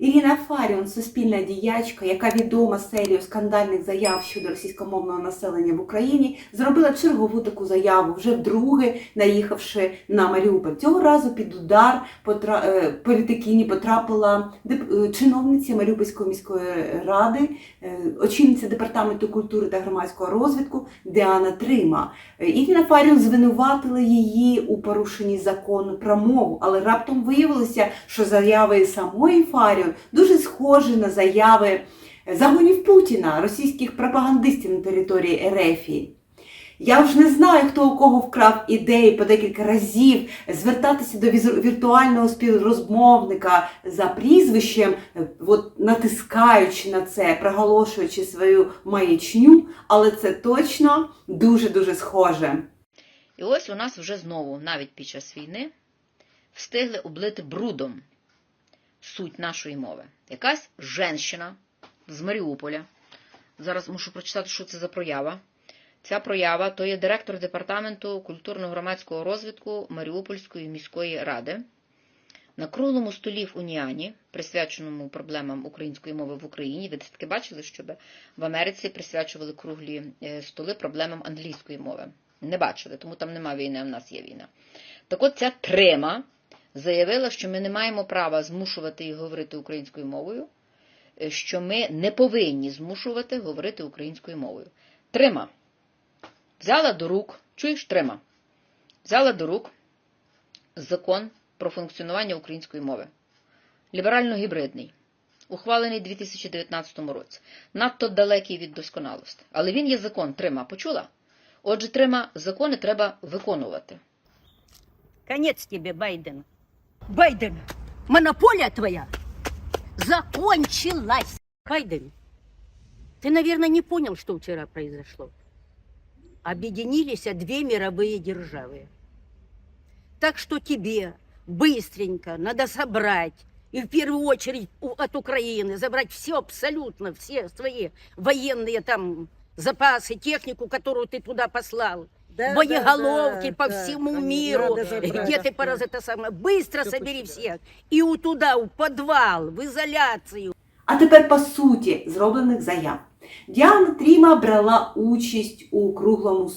Ірина Фаріон, суспільна діячка, яка відома серією скандальних заяв щодо російськомовного населення в Україні, зробила чергову таку заяву, вже вдруге наїхавши на Маріуполь. Цього разу під удар потра... е, політикині потрапила деп- е, чиновниця Маріупольської міської ради, е, очільниця департаменту культури та громадського розвитку Діана Трима. Ірина Фаріон звинуватила її у порушенні закону про мову, але раптом виявилося, що заяви самої Фаріон дуже схожі на заяви загонів Путіна, російських пропагандистів на території Ерефії. Я вже не знаю, хто у кого вкрав ідеї по декілька разів звертатися до віртуального співрозмовника за прізвищем, от, натискаючи на це, проголошуючи свою маячню, але це точно дуже-дуже схоже. І ось у нас вже знову, навіть під час війни, встигли облити брудом суть нашої мови. Якась женщина з Маріуполя. Зараз мушу прочитати, що це за проява. Ця проява то є директор департаменту культурно-громадського розвитку Маріупольської міської ради. На круглому столі в Уніані, присвяченому проблемам української мови в Україні, ви таки бачили, щоб в Америці присвячували круглі е, столи проблемам англійської мови. Не бачили, тому там нема війни, а в нас є війна. Так от ця трима заявила, що ми не маємо права змушувати їх говорити українською мовою, е, що ми не повинні змушувати говорити українською мовою. Трима. Взяла до рук, чуєш, трима. Взяла до рук закон про функціонування української мови. Ліберально-гібридний, ухвалений у 2019 році. Надто далекий від досконалості. Але він є закон, трима. Почула? Отже, трима закони треба виконувати. Конец тебе, Байден. Байден, монополия твоя закончилась. Байден, ты, наверное, не понял, что вчера произошло. Объединились две мировые державы. Так что тебе быстренько надо собрать, и в первую очередь от Украины забрать все, абсолютно все свои военные там запасы, технику, которую ты туда послал. Да, боеголовки да, по да, всему конечно, миру, надо забрать. где ты пораз это самое. Быстро Всё собери посчитать. всех. И у туда, в подвал, в изоляцию. А тепер по суті зроблених заяв. Діана Тріма брала участь у круглому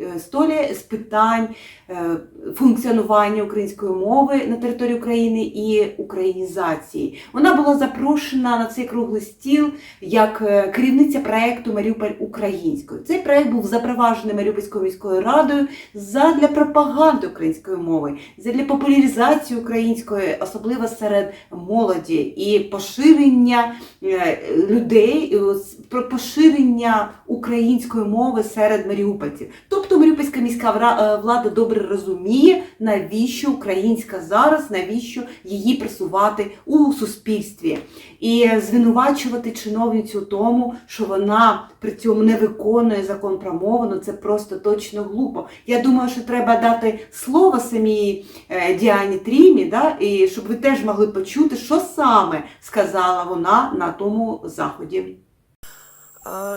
е, столі з питань е, функціонування української мови на території України і українізації. Вона була запрошена на цей круглий стіл як е, керівниця проекту Маріуполь українською. Цей проект був запроваджений Маріупольською міською радою задля пропаганди української мови, задля популяризації української, особливо серед молоді, і поширення людей, поширення української мови серед маріупольців. Тобто Маріупольська міська е, влада добре розуміє, навіщо українська зараз, навіщо її просувати у суспільстві. І звинувачувати чиновницю тому, що вона при цьому не виконує закон про мову, ну це просто точно глупо. Я думаю, що треба дати слово самій е, Діані Трімі, да, і щоб ви теж могли почути, що саме сказала вона на тому заході.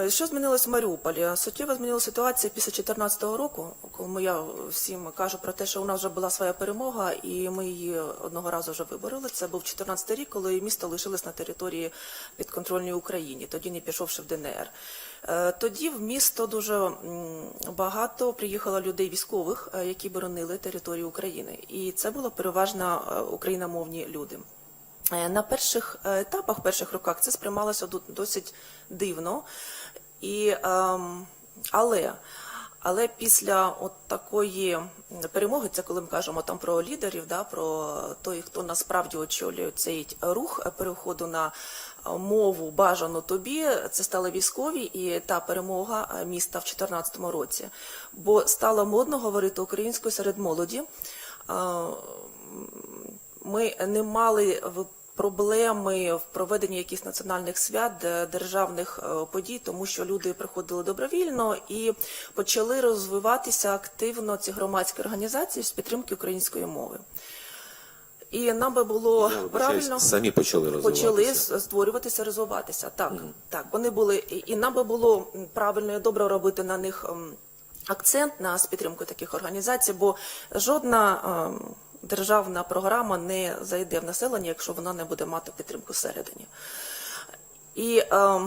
Що змінилось в Маріуполі? Суттєво змінилася ситуація після 2014 року, коли я всім кажу про те, що у нас вже була своя перемога, і ми її одного разу вже вибороли. Це був 2014 рік, коли місто лишилось на території підконтрольній Україні, тоді не пішовши в ДНР. Е, Тоді в місто дуже багато приїхало людей військових, е, які боронили територію України, і це було переважно е, україномовні люди. Е, На перших е, етапах, перших роках це сприймалося досить дивно. І, ем, але, але після от такої перемоги, це коли ми кажемо там про лідерів, да, про той, хто насправді очолює цей рух переходу на е, мову бажану тобі, це стали військові і та перемога міста в 2014 році. Бо стало модно говорити українською серед молоді. Е, ми не мали проблеми в проведенні якихось національних свят, державних е, подій, тому що люди приходили добровільно і почали розвиватися активно ці громадські організації з підтримки української мови. І нам би було Я правильно самі почали розвиватися. почали створюватися, розвиватися. Так, так вони були, і, нам би було правильно і добре робити на них ем, акцент на з підтримкою таких організацій, бо жодна ем, державна програма не зайде в населення, якщо вона не буде мати підтримку всередині. І е,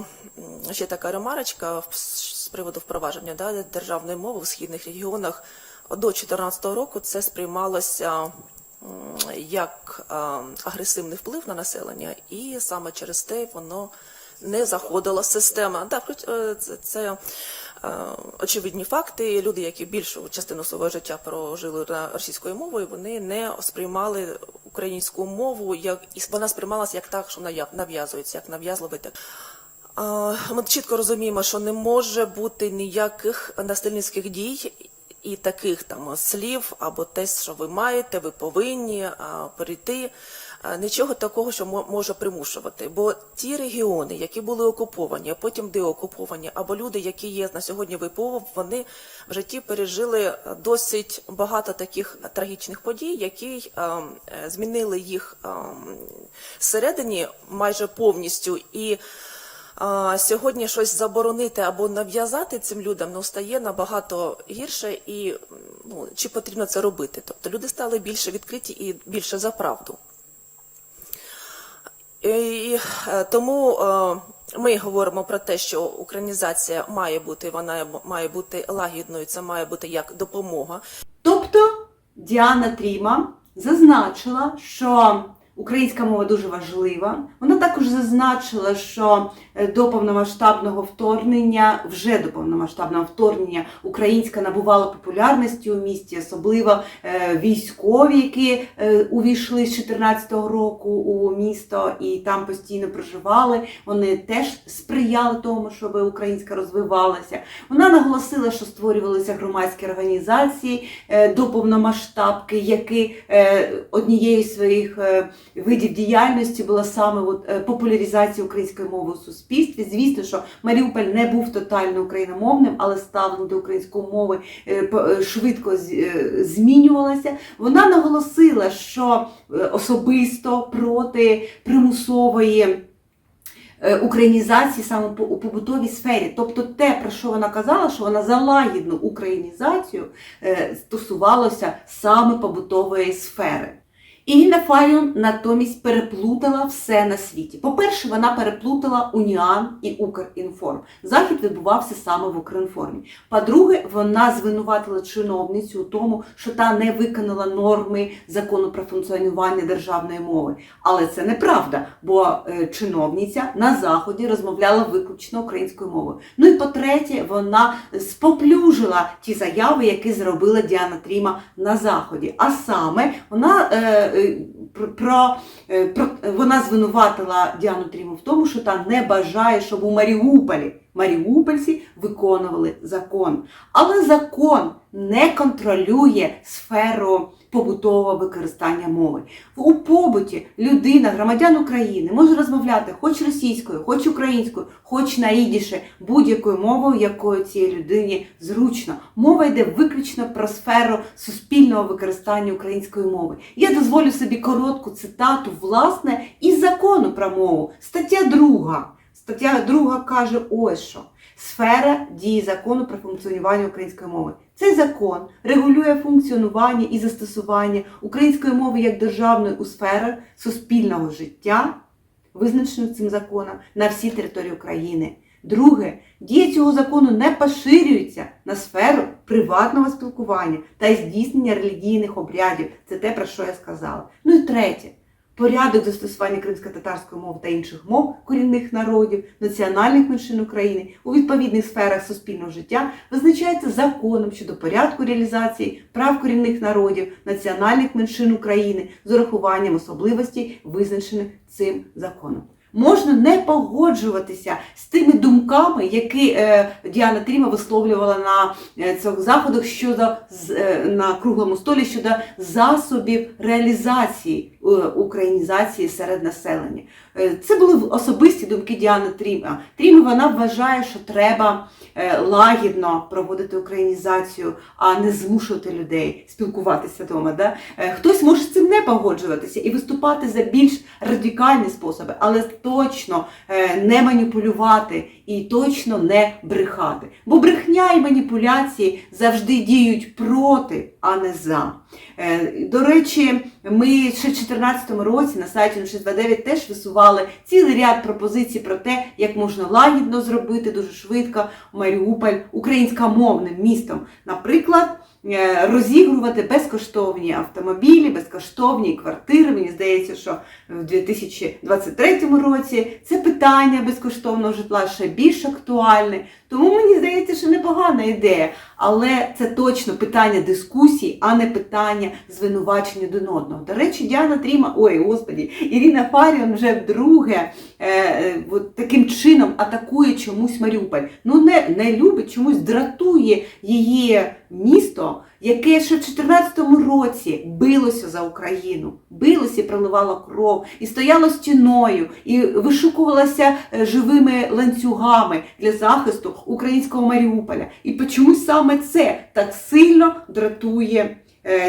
ще така ремарочка з приводу впровадження да, державної мови в східних регіонах до 2014 року це сприймалося як е, агресивний вплив на населення, і саме через те воно не заходила система. Хоч, е, це, е, очевидні факти. Люди, які більшу частину свого життя прожили російською мовою, вони не сприймали українську мову, як і вона сприймалася як так, що нав'язується, як нав'язливий так. Ми чітко розуміємо, що не може бути ніяких насильницьких дій і таких там слів або те, що ви маєте, ви повинні а, перейти. А, Нічого такого, що мо- може примушувати. Бо ті регіони, які були окуповані, а потім деокуповані, або люди, які є на сьогодні ВПО, вони в житті пережили досить багато таких трагічних подій, які е, змінили їх а, м, зсередині майже повністю. І сьогодні щось заборонити або нав'язати цим людям ну, стає набагато гірше, і ну, чи потрібно це робити? Тобто люди стали більше відкриті і більше за правду. І е, тому е, ми говоримо про те, що українізація має бути, вона має бути лагідною, це має бути як допомога. Тобто Діана Тріма зазначила, що українська мова дуже важлива. Вона також зазначила, що е, до повномасштабного вторгнення, вже до повномасштабного вторгнення, українська набувала популярності у місті, особливо е, військові, які е, увійшли з 14-го року у місто і там постійно проживали. Вони теж сприяли тому, щоб українська розвивалася. Вона наголосила, що створювалися громадські організації до повномасштабки, які однією своїх видів діяльності була саме от, е, популяризація української мови у суспільстві. Звісно, що Маріуполь не був тотально україномовним, але ставлення до української мови е, е, швидко змінювалося. Вона наголосила, що особисто проти примусової українізації саме у побутовій сфері. Тобто те, про що вона казала, що вона за лагідну українізацію стосувалося саме побутової сфери. Ірина Файон натомість переплутала все на світі. По-перше, вона переплутала Уніан і Укрінформ. Захід відбувався саме в Укрінформі. По-друге, вона звинуватила чиновницю у тому, що та не виконала норми закону про функціонування державної мови. Але це неправда, бо е, чиновниця на заході розмовляла виключно українською мовою. Ну і по-третє, вона споплюжила ті заяви, які зробила Діана Тріма на заході. А саме вона е, про, про, е, вона звинуватила Діану Тріму в тому, що та не бажає, щоб у Маріуполі маріупольці виконували закон. Але закон не контролює сферу побутового використання мови. У побуті людина, громадян України може розмовляти хоч російською, хоч українською, хоч на ідіше, будь-якою мовою, якою цій людині зручно. Мова йде виключно про сферу суспільного використання української мови. Я дозволю собі коротку цитату, власне, із закону про мову. Стаття 2. Стаття 2 каже ось що. Сфера дії закону про функціонування української мови. Цей закон регулює функціонування і застосування української мови як державної у сферах суспільного життя, визначених цим законом, на всій території України. Друге, дія цього закону не поширюється на сферу приватного спілкування та здійснення релігійних обрядів. Це те, про що я сказала. Ну і третє. Порядок застосування кримсько-татарської мови та інших мов корінних народів, національних меншин України у відповідних сферах суспільного життя визначається законом щодо порядку реалізації прав корінних народів, національних меншин України з урахуванням особливостей, визначених цим законом. Можна не погоджуватися з тими думками, які е, Діана Тріма висловлювала на е, цих заходах щодо з- е, на круглому столі щодо засобів реалізації українізації серед населення. Е, Це були особисті думки Діани Тріма. Тріма вона вважає, що треба е, лагідно проводити українізацію, а не змушувати людей спілкуватися вдома. Да? Е, Хтось може з цим не погоджуватися і виступати за більш радикальні способи, але точно е, не маніпулювати і точно не брехати. Бо брехня і маніпуляції завжди діють проти, а не за. Е, До речі, ми ще в 2014 році на сайті 629 теж висували цілий ряд пропозицій про те, як можна лагідно зробити дуже швидко Маріуполь українськомовним містом. Наприклад, розігрувати безкоштовні автомобілі, безкоштовні квартири. Мені здається, що в 2023 році це питання безкоштовного житла ще більш актуальне. Тому мені здається, що непогана ідея. Але це точно питання дискусії, а не питання звинувачення один одного. До речі, Діана Тріма, ой, господі, Ірина Фаріон вже вдруге е, е, от таким чином атакує чомусь Маріуполь. Ну не, не любить, чомусь дратує її місто, яке ще в 2014 році билося за Україну, билося і проливало кров, і стояло стіною, і вишукувалося е, живими ланцюгами для захисту українського Маріуполя. І чомусь саме це так сильно дратує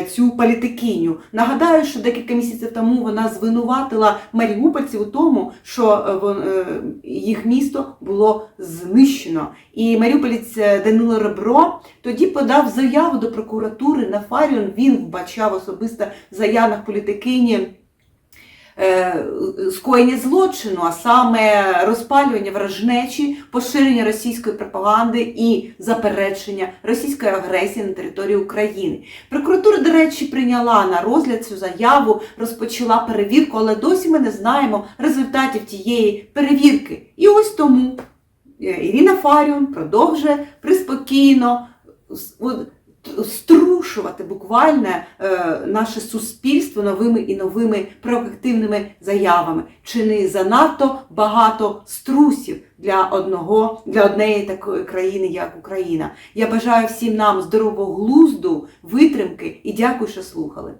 цю політикиню. Нагадаю, що декілька місяців тому вона звинуватила маріупольців у тому, що е, е, їх місто було знищено. І маріуполець е, Данило Ребро тоді подав заяву до прокуратури на Фаріон. Він вбачав особисто в заявах політикині е, скоєння злочину, а саме розпалювання вражнечі, поширення російської пропаганди і заперечення російської агресії на території України. Прокуратура, до речі, прийняла на розгляд цю заяву, розпочала перевірку, але досі ми не знаємо результатів тієї перевірки. І ось тому е, Ірина Фаріон продовжує приспокійно струшувати буквально е, наше суспільство новими і новими проактивними заявами. Чи не занадто багато струсів для одного для однієї такої країни, як Україна? Я бажаю всім нам здорового глузду, витримки і дякую, що слухали.